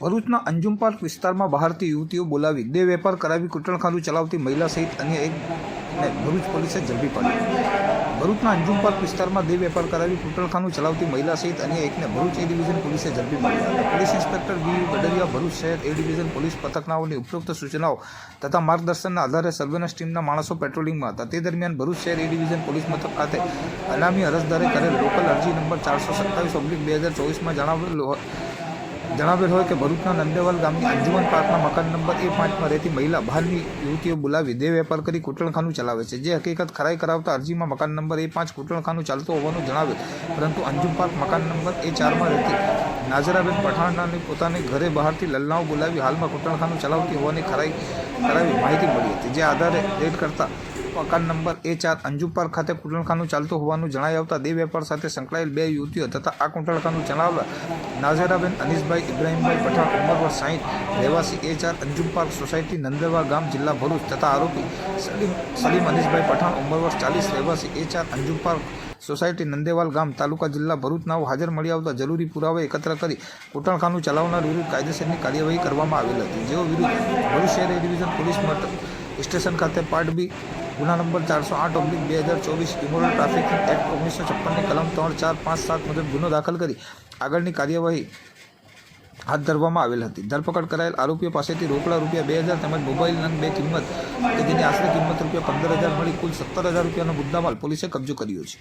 ભરૂચના અંજુમ પાર્ક વિસ્તારમાં બહારથી યુવતીઓ બોલાવી દેહ વેપાર કરાવી કૂટણખાનું ચલાવતી મહિલા સહિત અન્ય એકને ભરૂચ પોલીસે ઝડપી પાડી ભરૂચના અંજુમ પાર્ક વિસ્તારમાં દેહ વેપાર કરાવી કૂટણખાનું ચલાવતી મહિલા સહિત અન્ય એકને ભરૂચ એ ડિવિઝન પોલીસે ઝડપી પાડી police inspector V Gadariya Bharuch શહેર એ ડિવિઝન પોલીસ પથકનાઓની ઉપરોક્ત સૂચનાઓ તથા માર્ગદર્શનના આધારે સર્વેલન્સ ટીમના માણસો પેટ્રોલિંગમાં હતા. તે દરમિયાન ભરૂચ શહેર એ ડિવિઝન પોલીસ મથક ખાતે અનામી અરજદારે કરેલ લોકલ અરજી નંબર ચારસો સત્તાવીસ ઓબ્લિક બે હજાર ચોવીસમાં જણાવેલ જણાવેલ હોય કે ભરૂચના નંદેવાલ ગામની અંજુમન પાર્કના મકાન નંબર એ પાંચમાં રહેતી મહિલા બહારની યુવતીઓ બોલાવી દેહ વેપાર કરી કૂટણખાનું ચલાવે છે. જે હકીકત ખરાઈ કરાવતા અરજીમાં મકાન નંબર એ પાંચ કૂટણખાનું ચાલતું હોવાનું જણાવેલ પરંતુ અંજુમ પાર્ક મકાન નંબર એ ચારમાં રહેતી નાઝરાબેન પઠાણનાને પોતાની ઘરે બહારથી લલનાઓ બોલાવી હાલમાં કૂટણખાનું ચલાવતી હોવાની ખરાઈ કરાવી માહિતી મળી હતી. જે આધારે રેડ કરતા મકાન નંબર એ ચાર અંજુ ખાતે કૂટણખાનું ચાલતું હોવાનું જણાઈ આવતા દેહ વેપાર સાથે સંકળાયેલ બે યુવતીઓ તથા આ કૂટણખાનું ચલાવવા નાઝરાબેન અનીસભાઈ ઇબ્રાહીમભાઈ પઠાણ ઉંમર વર્ષ સાહીઠ, રહેવાસી એ ચાર અંજુમ સોસાયટી નંદરવા ગામ જિલ્લા ભરૂચ તથા આરોપી સલીમ સલીમ અનીસભાઈ પઠાણ ઉંમર વર્ષ ચાલીસ, રહેવાસી એ ચાર અંજુમ સોસાયટી નંદેવાલ ગામ તાલુકા જિલ્લા ભરૂચનાઓ હાજર મળી આવતા જરૂરી પુરાવા એકત્ર કરી કૂટણખાનું ચલાવનાર વિરુદ્ધ કાયદેસરની કાર્યવાહી કરવામાં આવેલ હતી. જેઓ વિરુદ્ધ ભરૂચ શહેર ડિવિઝન પોલીસ મથક સ્ટેશન ખાતે પાર્ટ બી, ગુના નંબર ચારસો આઠ ઓબ્લિક બે હજાર ચોવીસ, ઇમોરલ ટ્રાફિક એક્ટ ઓગણીસો છપ્પનની કલમ ત્રણ ચાર પાંચ સાત મુજબ ગુનો દાખલ કરી આગળની કાર્યવાહી હાથ ધરવામાં આવેલ હતી. ધરપકડ કરાયેલ આરોપીઓ પાસેથી રોકડા રૂપિયા બે હજાર તેમજ મોબાઈલ નંગ બે કિંમત કે જેની આશરે કિંમત રૂપિયા પંદર હજાર મળી કુલ સત્તર હજાર રૂપિયાનો મુદ્દામાલ પોલીસે કબજો કર્યો છે.